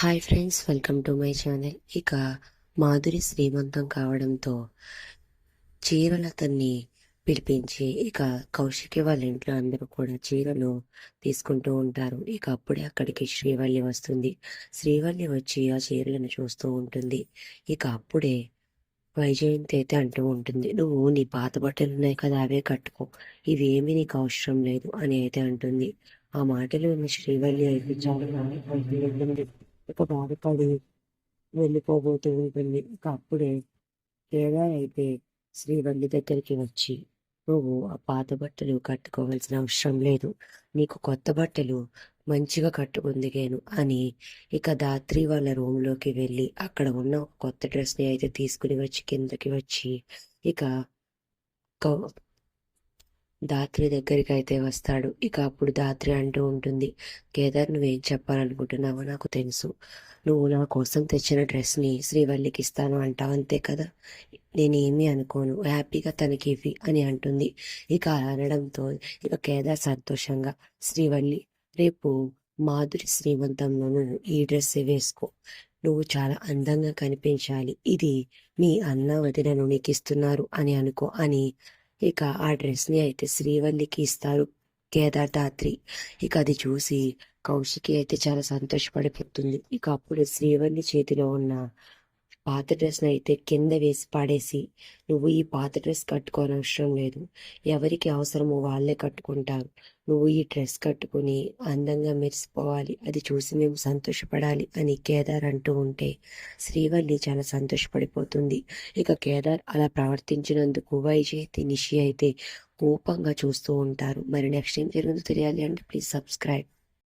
Hi friends welcome to my channel ఇక మాధురి శ్రీమంతం కావడంతో చీరలతన్ని పిలిపించి ఇక కౌశికి వాళ్ళ ఇంట్లో అందరూ కూడా చీరలు తీసుకుంటూ ఉంటారు. ఇక అప్పుడే అక్కడికి శ్రీవల్లి వస్తుంది. శ్రీవల్లి వచ్చి ఆ చీరలను చూస్తూ ఉంటుంది. ఇక అప్పుడే వైజయంతి అయితే అంటూ ఉంటుంది. నువ్వు నీ పాత బట్టలు ఉన్నాయి కదా అవే కట్టుకో. ఇవేమీ నీకు అవసరం లేదు అని అయితే అంటుంది. ఆ మాటలు విన్న శ్రీవల్లి అయితే చాలా ఇక బాధపడి వెళ్ళిపోబోతూ ఉంటుంది. ఇక అప్పుడే కేదార్ అయితే శ్రీవల్లి దగ్గరికి వచ్చి నువ్వు ఆ పాత బట్టలు కట్టుకోవాల్సిన అవసరం లేదు. నీకు కొత్త బట్టలు మంచిగా కట్టుకుందిగాను అని ఇక దాత్రి వాళ్ళ రూమ్లోకి వెళ్ళి అక్కడ ఉన్న ఒక కొత్త డ్రెస్ని అయితే తీసుకుని వచ్చి కిందకి వచ్చి ఇక దాత్రి దగ్గరికి అయితే వస్తాడు. ఇక అప్పుడు దాత్రి అంటూ ఉంటుంది కేదార్ నువ్వేం చెప్పాలనుకుంటున్నావో నాకు తెలుసు. నువ్వు నా కోసం తెచ్చిన డ్రెస్ని శ్రీవల్లికి ఇస్తాను అంటావు అంతే కదా? నేనేమీ అనుకోను. హ్యాపీగా తనకి ఇవి అని అంటుంది. ఇక అనడంతో ఇక కేదార్ సంతోషంగా శ్రీవల్లి రేపు మాధురి శ్రీమంతంలో ఈ డ్రెస్ వేసుకో. నువ్వు చాలా అందంగా కనిపించాలి. ఇది మీ అన్న వదిన నీకు ఇస్తున్నారు అని అనుకో అని ఇక ఆ డ్రెస్ని అయితే శ్రీవల్లికి ఇస్తారు కేదార్థాత్రి ఇక అది చూసి కౌశికి అయితే చాలా సంతోషపడిపోతుంది. ఇక అప్పుడు శ్రీవల్లి చేతిలో ఉన్న పాత డ్రెస్ అయితే కింద వేసి పాడేసి నువ్వు ఈ పాత డ్రెస్ కట్టుకోనవసరం లేదు. ఎవరికి అవసరమో వాళ్ళే కట్టుకుంటారు. నువ్వు ఈ డ్రెస్ కట్టుకుని అందంగా మెరిసిపోవాలి. అది చూసి మేము సంతోషపడాలి అని కేదార్ అంటూ ఉంటే శ్రీవల్లి చాలా సంతోషపడిపోతుంది. ఇక కేదార్ అలా ప్రవర్తించినందుకు వైజయంతి నిషి అయితే కోపంగా చూస్తూ ఉంటారు. మరి నెక్స్ట్ ఏం జరుగుతుందో తెలియాలి అంటే ప్లీజ్ సబ్స్క్రైబ్.